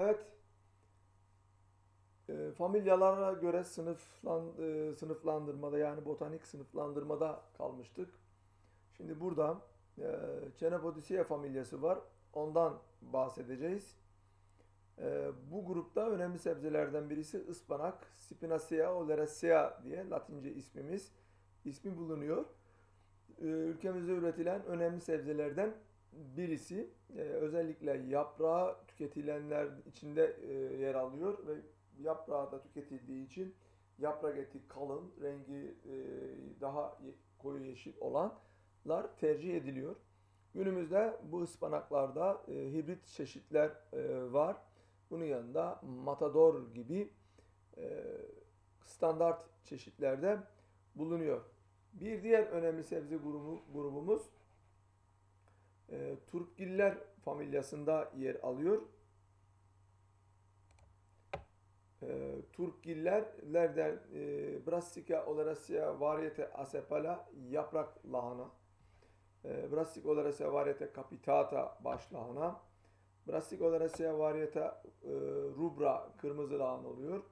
Evet. E, familyalara göre sınıflan, e, sınıflandırmada yani botanik sınıflandırmada kalmıştık. Şimdi burada e, Chenopodicea familyası var. Ondan bahsedeceğiz. E, bu grupta önemli sebzelerden birisi ıspanak, Spinaceae oleracea diye Latince ismimiz ismi bulunuyor. E, ülkemizde üretilen önemli sebzelerden birisi. E, özellikle yaprağı tüketilenler içinde e, yer alıyor ve yaprağı da tüketildiği için yaprak eti kalın, rengi e, daha koyu yeşil olanlar tercih ediliyor. Günümüzde bu ıspanaklarda e, hibrit çeşitler e, var. Bunun yanında matador gibi e, standart çeşitlerde bulunuyor. Bir diğer önemli sebze grubu, grubumuz e, turpgiller familyasında yer alıyor. E, turpgillerlerden e, Brassica oleracea variete acepala yaprak lahana, e, Brassica oleracea variete capitata baş lahana, Brassica oleracea variete e, rubra kırmızı lahana oluyor.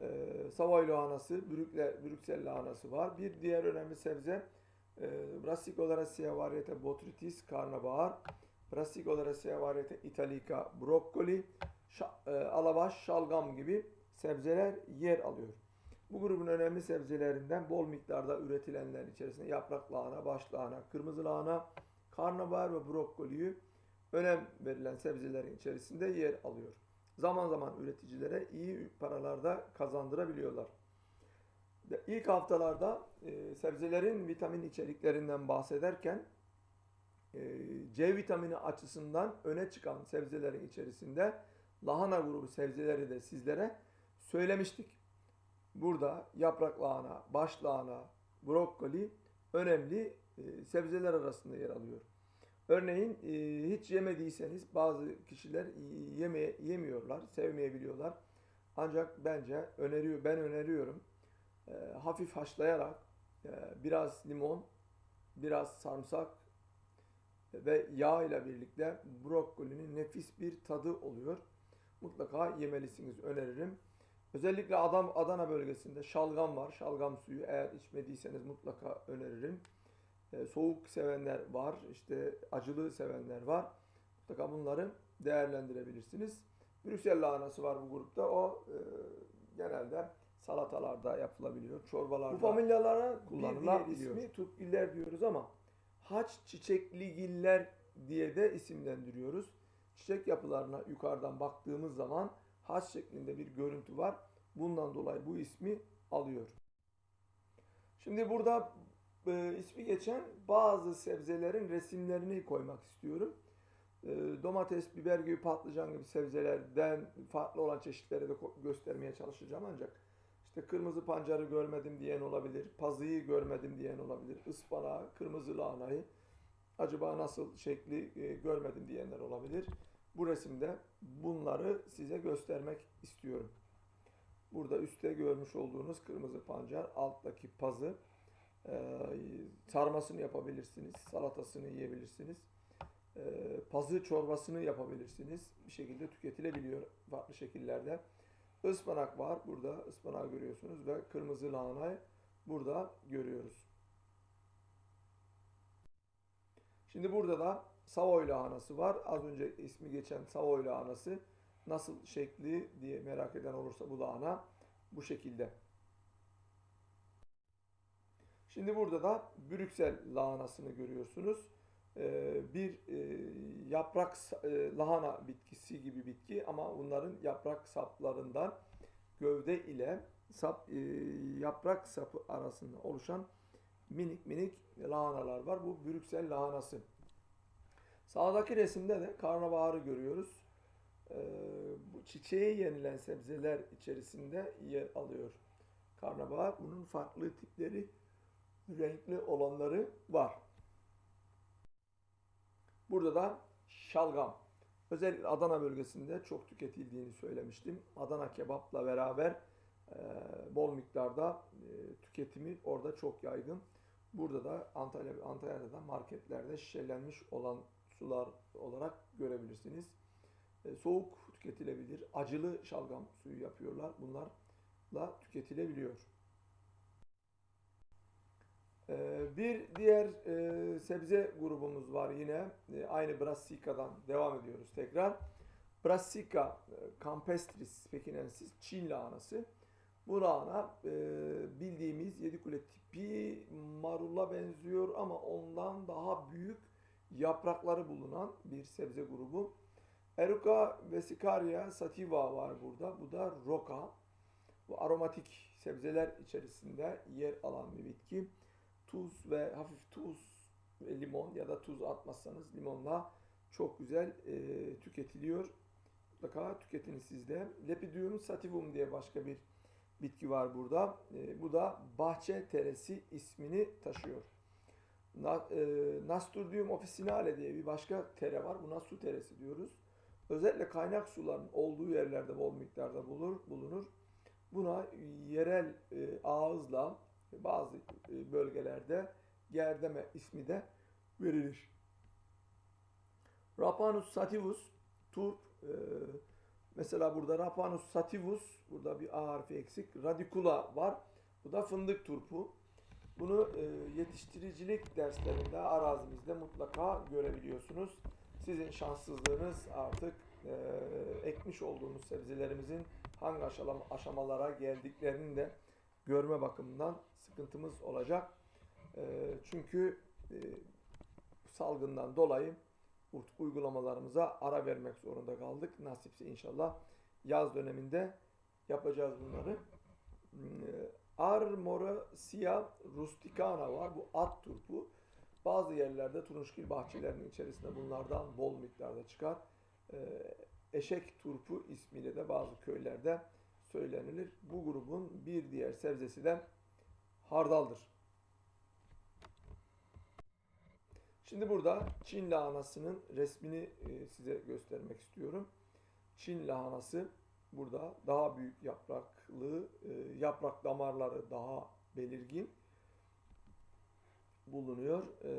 E, Savoy lahanası, Brükle, Brüksel lahanası var. Bir diğer önemli sebze e, Brassica oleracea variete botrytis karnabahar, Brassica oleracea variete italica brokkoli, şa- e, alabaş, şalgam gibi sebzeler yer alıyor. Bu grubun önemli sebzelerinden bol miktarda üretilenler içerisinde yaprak lahana, baş lahana, kırmızı lahana, karnabahar ve brokkoliyi önem verilen sebzelerin içerisinde yer alıyor. Zaman zaman üreticilere iyi paralarda kazandırabiliyorlar. İlk haftalarda e, sebzelerin vitamin içeriklerinden bahsederken C vitamini açısından öne çıkan sebzelerin içerisinde lahana grubu sebzeleri de sizlere söylemiştik. Burada yaprak lahana, baş lahana, brokoli önemli e, sebzeler arasında yer alıyor. Örneğin e, hiç yemediyseniz bazı kişiler yeme yemiyorlar, sevmeyebiliyorlar. Ancak bence öneriyor, ben öneriyorum. E, hafif haşlayarak e, biraz limon, biraz sarımsak ve yağ ile birlikte brokolinin nefis bir tadı oluyor. Mutlaka yemelisiniz öneririm. Özellikle Adam, Adana bölgesinde şalgam var. Şalgam suyu eğer içmediyseniz mutlaka öneririm. E, soğuk sevenler var. işte acılı sevenler var. Mutlaka bunları değerlendirebilirsiniz. Brüksel lahanası var bu grupta. O e, genelde salatalarda yapılabiliyor. Çorbalarda. Bu familyalara kullanılabiliyor. ismi tutgiller diyoruz ama haç çiçekligiller diye de isimlendiriyoruz. Çiçek yapılarına yukarıdan baktığımız zaman haç şeklinde bir görüntü var. Bundan dolayı bu ismi alıyor. Şimdi burada e, ismi geçen bazı sebzelerin resimlerini koymak istiyorum. E, domates, biber gibi, patlıcan gibi sebzelerden farklı olan çeşitleri de göstermeye çalışacağım ancak işte kırmızı pancarı görmedim diyen olabilir, pazıyı görmedim diyen olabilir, ıspanağı, kırmızı lahanayı acaba nasıl şekli e, görmedim diyenler olabilir. Bu resimde bunları size göstermek istiyorum. Burada üstte görmüş olduğunuz kırmızı pancar, alttaki pazı. Ee, sarmasını yapabilirsiniz, salatasını yiyebilirsiniz. Ee, pazı çorbasını yapabilirsiniz. Bir şekilde tüketilebiliyor farklı şekillerde. Ispanak var burada, ıspanağı görüyorsunuz ve kırmızı lahanayı burada görüyoruz. Şimdi burada da Savoy lahanası var. Az önce ismi geçen Savoy lahanası nasıl şekli diye merak eden olursa bu lahana bu şekilde. Şimdi burada da Brüksel lahanasını görüyorsunuz. Ee, bir e, yaprak e, lahana bitkisi gibi bitki ama bunların yaprak saplarından gövde ile sap e, yaprak sapı arasında oluşan minik minik lahanalar var. Bu Brüksel lahanası. Sağdaki resimde de karnabaharı görüyoruz. Bu çiçeğe yenilen sebzeler içerisinde yer alıyor. Karnabahar bunun farklı tipleri, renkli olanları var. Burada da şalgam. Özellikle Adana bölgesinde çok tüketildiğini söylemiştim. Adana kebapla beraber e, bol miktarda e, tüketimi orada çok yaygın. Burada da Antalya Antalya'da da marketlerde şişelenmiş olan sular olarak görebilirsiniz. E, soğuk tüketilebilir. Acılı şalgam suyu yapıyorlar. Bunlarla tüketilebiliyor. Ee, bir diğer e, sebze grubumuz var yine. E, aynı Brassica'dan devam ediyoruz tekrar. Brassica e, campestris pekinensis Çin lahanası. Bu lahana bildiğimiz yedikule tipi marula benziyor ama ondan daha büyük yaprakları bulunan bir sebze grubu. Eruca vesicaria sativa var burada. Bu da roka. Bu aromatik sebzeler içerisinde yer alan bir bitki. Tuz ve hafif tuz ve limon ya da tuz atmazsanız limonla çok güzel e, tüketiliyor. Mutlaka tüketiniz siz de. Lepidium sativum diye başka bir bitki var burada. E, bu da bahçe teresi ismini taşıyor. Na, e, Nasturdium officinale diye bir başka tere var. Buna su teresi diyoruz. Özellikle kaynak suların olduğu yerlerde bol miktarda bulur, bulunur. Buna yerel e, ağızla bazı e, bölgelerde gerdeme ismi de verilir. Rapanus sativus turp e, mesela burada Rapanus sativus burada bir A harfi eksik. Radicula var. Bu da fındık turpu. Bunu e, yetiştiricilik derslerinde arazimizde mutlaka görebiliyorsunuz. Sizin şanssızlığınız artık e, ekmiş olduğunuz sebzelerimizin hangi aşama, aşamalara geldiklerini de görme bakımından sıkıntımız olacak. E, çünkü e, salgından dolayı uygulamalarımıza ara vermek zorunda kaldık. Nasipse inşallah yaz döneminde yapacağız bunları. Armoracia rusticana var. Bu at turpu. Bazı yerlerde turunçgil bahçelerinin içerisinde bunlardan bol miktarda çıkar. Ee, eşek turpu ismiyle de bazı köylerde söylenilir. Bu grubun bir diğer sebzesi de hardaldır. Şimdi burada Çin lahanasının resmini e, size göstermek istiyorum. Çin lahanası burada daha büyük yapraklı, e, yaprak damarları daha belirgin bulunuyor. E,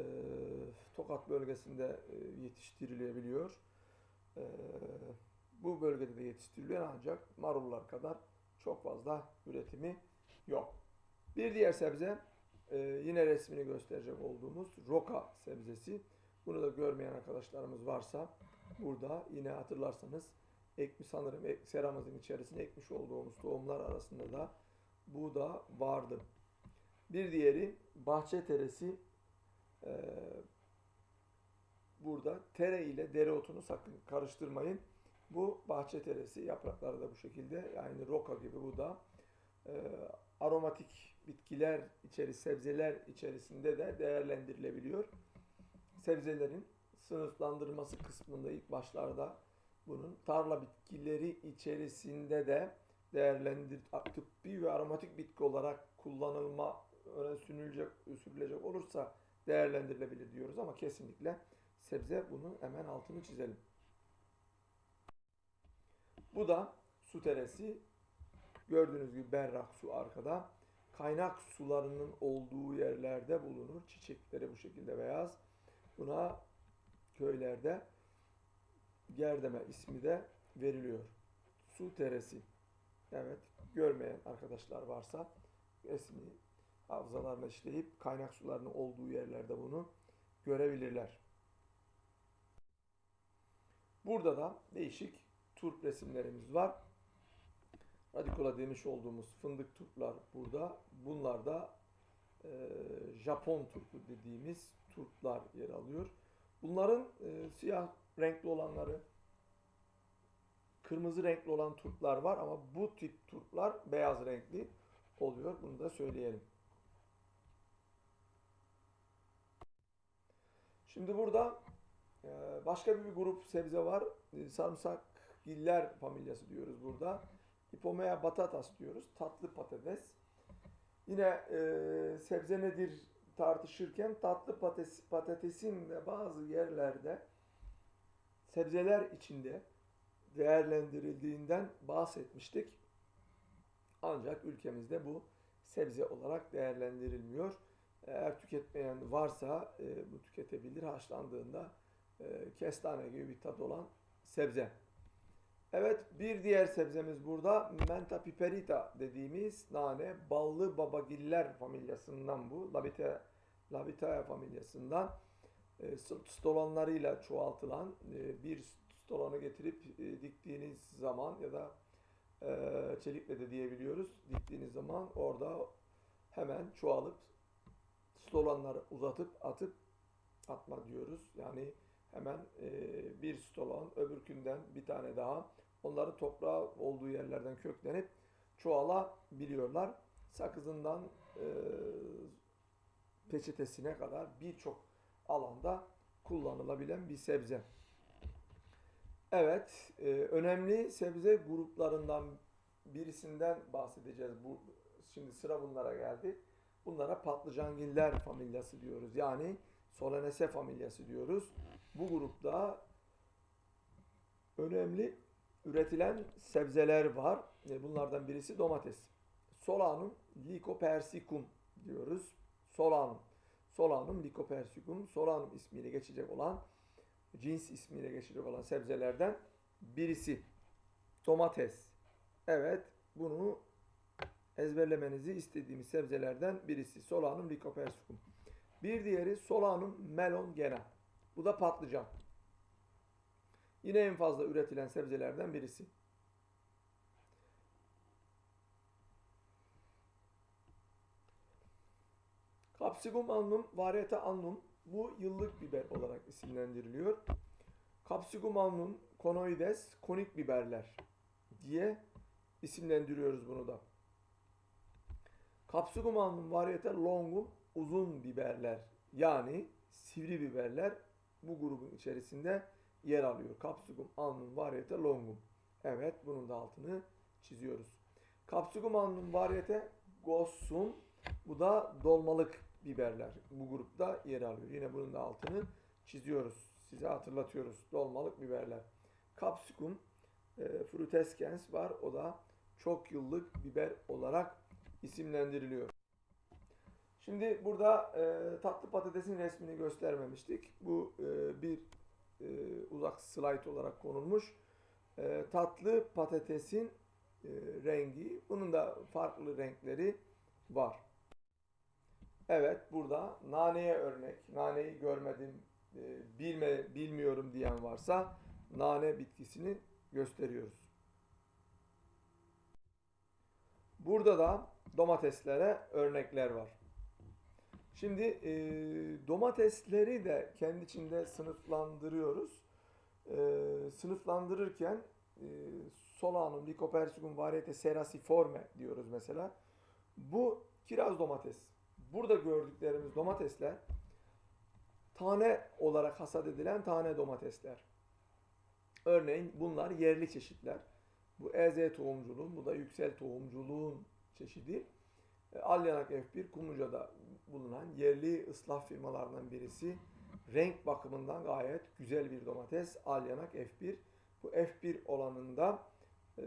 Tokat bölgesinde yetiştirilebiliyor. Bu bölgede de yetiştiriliyor ancak marullar kadar çok fazla üretimi yok. Bir diğer sebze yine resmini gösterecek olduğumuz roka sebzesi. Bunu da görmeyen arkadaşlarımız varsa burada yine hatırlarsanız ekmiş sanırım seramızın içerisine ekmiş olduğumuz tohumlar arasında da bu da vardı. Bir diğeri bahçe teresi. Ee, burada tere ile dereotunu sakın karıştırmayın. Bu bahçe teresi yaprakları da bu şekilde yani roka gibi bu da e, aromatik bitkiler içeri sebzeler içerisinde de değerlendirilebiliyor. Sebzelerin sınıflandırması kısmında ilk başlarda bunun tarla bitkileri içerisinde de değerlendir tıbbi ve aromatik bitki olarak kullanılma öne sürülecek, sürülecek olursa değerlendirilebilir diyoruz ama kesinlikle sebze bunun hemen altını çizelim. Bu da su teresi. Gördüğünüz gibi berrak su arkada. Kaynak sularının olduğu yerlerde bulunur. Çiçekleri bu şekilde beyaz. Buna köylerde Gerdeme ismi de veriliyor. Su teresi. Evet, görmeyen arkadaşlar varsa resmi hafızalarına işleyip kaynak sularının olduğu yerlerde bunu görebilirler. Burada da değişik turp resimlerimiz var. Radikula demiş olduğumuz fındık turplar burada. Bunlar da e, Japon turpu dediğimiz turplar yer alıyor. Bunların e, siyah renkli olanları, kırmızı renkli olan turplar var ama bu tip turplar beyaz renkli oluyor. Bunu da söyleyelim. Şimdi burada e, başka bir grup sebze var. E, sarımsak giller familyası diyoruz burada. Hipomea batatas diyoruz. Tatlı patates. Yine e, sebze nedir tartışırken tatlı patates, patatesin de bazı yerlerde sebzeler içinde değerlendirildiğinden bahsetmiştik. Ancak ülkemizde bu sebze olarak değerlendirilmiyor. Eğer tüketmeyen varsa e, bu tüketebilir haşlandığında e, kestane gibi bir tat olan sebze. Evet bir diğer sebzemiz burada Menta piperita dediğimiz nane ballı babagiller familyasından bu. Labite, Labitae familyasından e, stolonlarıyla çoğaltılan e, bir stolonu getirip e, diktiğiniz zaman ya da e, çelikle de diyebiliyoruz. Diktiğiniz zaman orada hemen çoğalıp stolonları uzatıp atıp atma diyoruz. Yani hemen e, bir stolon öbürkünden bir tane daha onları toprağa olduğu yerlerden köklenip çoğalabiliyorlar. Sakızından e, peçetesine kadar birçok alanda kullanılabilen bir sebze. Evet, e, önemli sebze gruplarından birisinden bahsedeceğiz. Bu şimdi sıra bunlara geldi. Bunlara patlıcangiller familyası diyoruz. Yani Solanese familyası diyoruz. Bu grupta önemli üretilen sebzeler var. E, Bunlardan birisi domates. Solanum lycopersicum diyoruz. Solanum. Solanum lycopersicum. Solanum ismiyle geçecek olan cins ismiyle geçecek olan sebzelerden birisi. Domates. Evet, bunu ezberlemenizi istediğimiz sebzelerden birisi. Solanum lycopersicum. Bir diğeri Solanum melongena. Bu da patlıcan. Yine en fazla üretilen sebzelerden birisi. Capsicum annum, varieta annum bu yıllık biber olarak isimlendiriliyor. Capsicum annum, konoides, konik biberler diye isimlendiriyoruz bunu da. Capsicum annum, varieta longum, uzun biberler yani sivri biberler bu grubun içerisinde yer alıyor. Capsicum annum, varieta longum. Evet bunun da altını çiziyoruz. Capsicum annum, varieta gossum bu da dolmalık biberler bu grupta yer alıyor. Yine bunun da altını çiziyoruz. Size hatırlatıyoruz. Dolmalık biberler. Capsicum e, frutescens var. O da çok yıllık biber olarak isimlendiriliyor. Şimdi burada e, tatlı patatesin resmini göstermemiştik. Bu e, bir e, uzak slide olarak konulmuş. E, tatlı patatesin e, rengi. Bunun da farklı renkleri var. Evet burada naneye örnek. Naneyi görmedim, e, bilme, bilmiyorum diyen varsa nane bitkisini gösteriyoruz. Burada da domateslere örnekler var. Şimdi e, domatesleri de kendi içinde sınıflandırıyoruz. E, sınıflandırırken e, Solanum, Lycopersicum, Variete serasiforme diyoruz mesela. Bu kiraz domates. Burada gördüklerimiz domatesler tane olarak hasat edilen tane domatesler. Örneğin bunlar yerli çeşitler. Bu EZ tohumculuğun, bu da yüksel tohumculuğun çeşidi. E, Alyanak F1 Kumluca'da bulunan yerli ıslah firmalarından birisi. Renk bakımından gayet güzel bir domates. Alyanak F1. Bu F1 olanında e,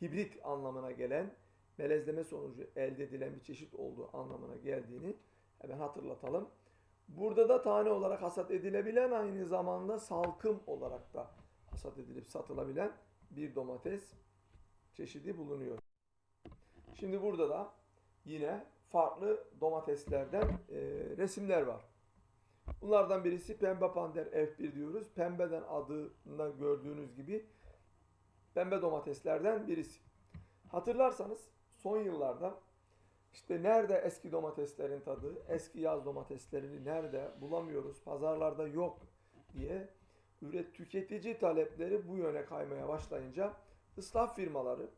hibrit anlamına gelen melezleme sonucu elde edilen bir çeşit olduğu anlamına geldiğini hemen hatırlatalım. Burada da tane olarak hasat edilebilen aynı zamanda salkım olarak da hasat edilip satılabilen bir domates çeşidi bulunuyor. Şimdi burada da yine farklı domateslerden e, resimler var. Bunlardan birisi pembe pander F1 diyoruz. Pembeden adında gördüğünüz gibi pembe domateslerden birisi. Hatırlarsanız son yıllarda işte nerede eski domateslerin tadı, eski yaz domateslerini nerede bulamıyoruz, pazarlarda yok diye üret tüketici talepleri bu yöne kaymaya başlayınca ıslah firmaları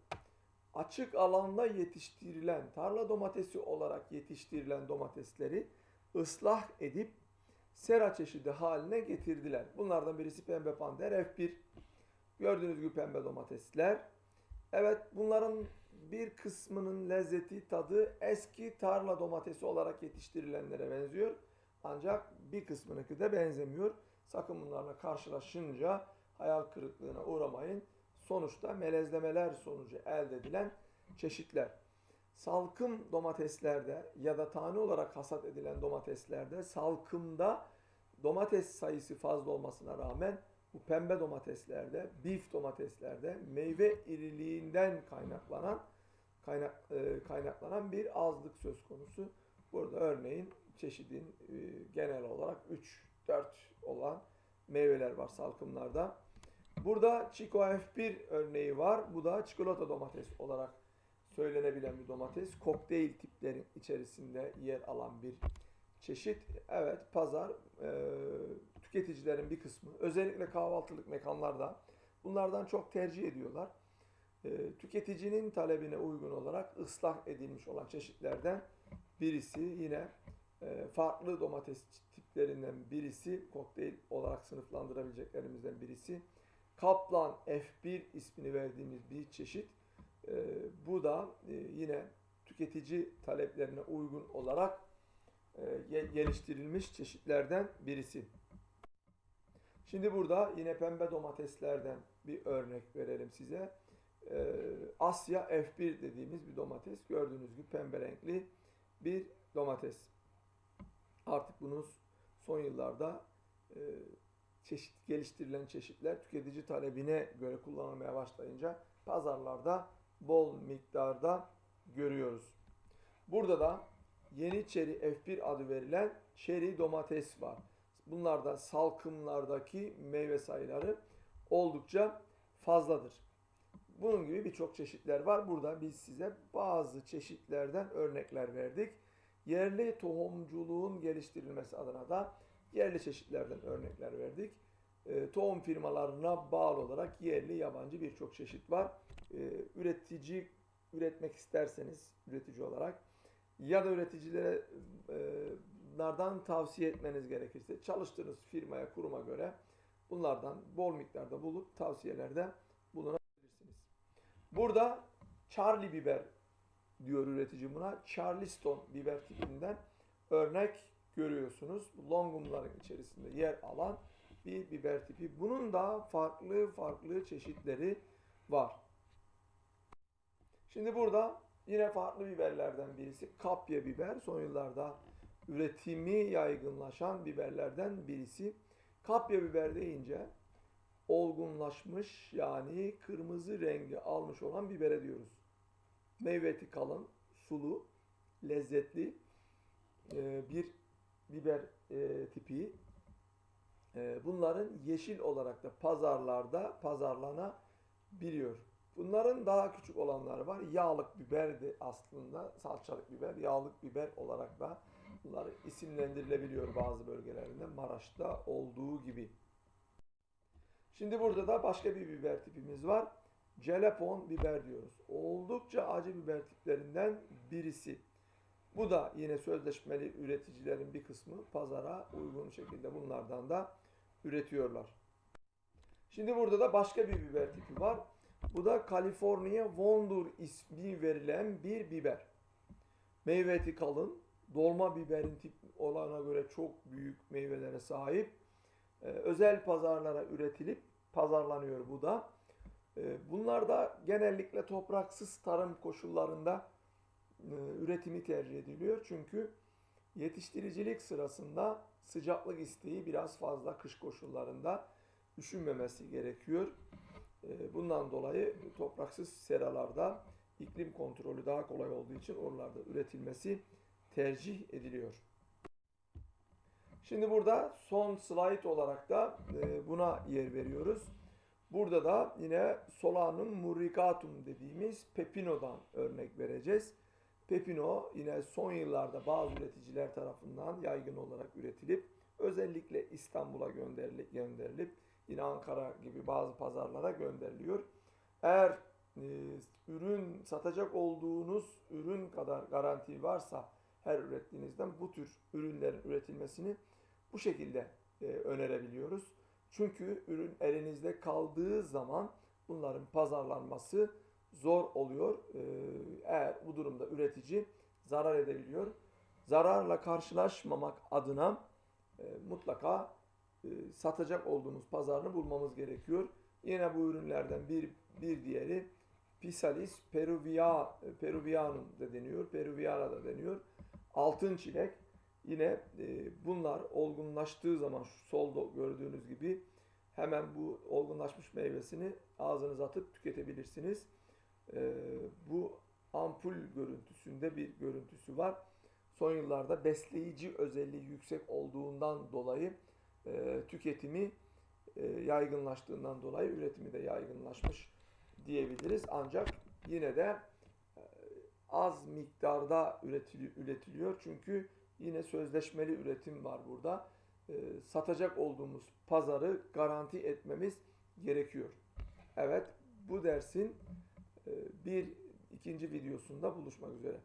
açık alanda yetiştirilen tarla domatesi olarak yetiştirilen domatesleri ıslah edip sera çeşidi haline getirdiler. Bunlardan birisi pembe pander F1. Gördüğünüz gibi pembe domatesler. Evet bunların bir kısmının lezzeti, tadı eski tarla domatesi olarak yetiştirilenlere benziyor. Ancak bir kısmınınki de benzemiyor. Sakın bunlarla karşılaşınca hayal kırıklığına uğramayın. Sonuçta melezlemeler sonucu elde edilen çeşitler. Salkım domateslerde ya da tane olarak hasat edilen domateslerde salkımda domates sayısı fazla olmasına rağmen bu pembe domateslerde, beef domateslerde meyve iriliğinden kaynaklanan kaynak e, kaynaklanan bir azlık söz konusu. Burada örneğin çeşidin e, genel olarak 3-4 olan meyveler var salkımlarda. Burada Chico F1 örneği var. Bu da çikolata domates olarak söylenebilen bir domates. Kokteyl tiplerin içerisinde yer alan bir çeşit. Evet pazar e, tüketicilerin bir kısmı özellikle kahvaltılık mekanlarda bunlardan çok tercih ediyorlar. E, tüketicinin talebine uygun olarak ıslah edilmiş olan çeşitlerden birisi yine e, farklı domates tiplerinden birisi kokteyl olarak sınıflandırabileceklerimizden birisi. Kaplan F1 ismini verdiğimiz bir çeşit. E, bu da e, yine tüketici taleplerine uygun olarak e, geliştirilmiş çeşitlerden birisi. Şimdi burada yine pembe domateslerden bir örnek verelim size. E, Asya F1 dediğimiz bir domates. Gördüğünüz gibi pembe renkli bir domates. Artık bunun son yıllarda e, çeşit geliştirilen çeşitler tüketici talebine göre kullanılmaya başlayınca pazarlarda bol miktarda görüyoruz. Burada da yeni çeri F1 adı verilen çeri domates var. Bunlarda salkımlardaki meyve sayıları oldukça fazladır. Bunun gibi birçok çeşitler var. Burada biz size bazı çeşitlerden örnekler verdik. Yerli tohumculuğun geliştirilmesi adına da yerli çeşitlerden örnekler verdik. E, tohum firmalarına bağlı olarak yerli yabancı birçok çeşit var. E, üretici üretmek isterseniz üretici olarak ya da üreticilere e, bunlardan tavsiye etmeniz gerekirse çalıştığınız firmaya, kuruma göre bunlardan bol miktarda bulup tavsiyelerde bulunabilirsiniz. Burada Charlie biber diyor üretici buna. Charleston biber tipinden örnek görüyorsunuz. Longumların içerisinde yer alan bir biber tipi. Bunun da farklı farklı çeşitleri var. Şimdi burada yine farklı biberlerden birisi kapya biber. Son yıllarda üretimi yaygınlaşan biberlerden birisi. Kapya biber deyince olgunlaşmış yani kırmızı rengi almış olan bibere diyoruz. Meyveti kalın, sulu, lezzetli e, bir biber e, tipi. E, bunların yeşil olarak da pazarlarda pazarlanabiliyor. Bunların daha küçük olanları var. Yağlık biber de aslında salçalık biber, yağlık biber olarak da bunlar isimlendirilebiliyor bazı bölgelerinde. Maraş'ta olduğu gibi. Şimdi burada da başka bir biber tipimiz var. Celepon biber diyoruz. Oldukça acı biber tiplerinden birisi. Bu da yine sözleşmeli üreticilerin bir kısmı pazara uygun şekilde bunlardan da üretiyorlar. Şimdi burada da başka bir biber tipi var. Bu da California Wonder ismi verilen bir biber. Meyveti kalın, dolma biberin tip olana göre çok büyük meyvelere sahip. Ee, özel pazarlara üretilip pazarlanıyor bu da. Ee, bunlar da genellikle topraksız tarım koşullarında üretimi tercih ediliyor. Çünkü yetiştiricilik sırasında sıcaklık isteği biraz fazla kış koşullarında üşünmemesi gerekiyor. E, bundan dolayı topraksız seralarda iklim kontrolü daha kolay olduğu için oralarda üretilmesi tercih ediliyor. Şimdi burada son slide olarak da e, buna yer veriyoruz. Burada da yine Solanum muricatum dediğimiz pepino'dan örnek vereceğiz. Pepino yine son yıllarda bazı üreticiler tarafından yaygın olarak üretilip özellikle İstanbul'a gönderilip, gönderilip yine Ankara gibi bazı pazarlara gönderiliyor. Eğer e, ürün satacak olduğunuz ürün kadar garanti varsa her ürettiğinizden bu tür ürünlerin üretilmesini bu şekilde e, önerebiliyoruz. Çünkü ürün elinizde kaldığı zaman bunların pazarlanması zor oluyor. E, eğer bu durumda üretici zarar edebiliyor. Zararla karşılaşmamak adına e, mutlaka e, satacak olduğumuz pazarını bulmamız gerekiyor. Yine bu ürünlerden bir bir diğeri Pisalis peruvia, peruvianum da deniyor, peruviana da deniyor. Altın çilek. Yine e, bunlar olgunlaştığı zaman şu solda gördüğünüz gibi hemen bu olgunlaşmış meyvesini ağzınıza atıp tüketebilirsiniz. Ee, bu ampul görüntüsünde bir görüntüsü var. Son yıllarda besleyici özelliği yüksek olduğundan dolayı e, tüketimi e, yaygınlaştığından dolayı üretimi de yaygınlaşmış diyebiliriz. Ancak yine de e, az miktarda üretili- üretiliyor. Çünkü yine sözleşmeli üretim var burada. E, satacak olduğumuz pazarı garanti etmemiz gerekiyor. Evet, bu dersin e, bir ikinci videosunda buluşmak üzere.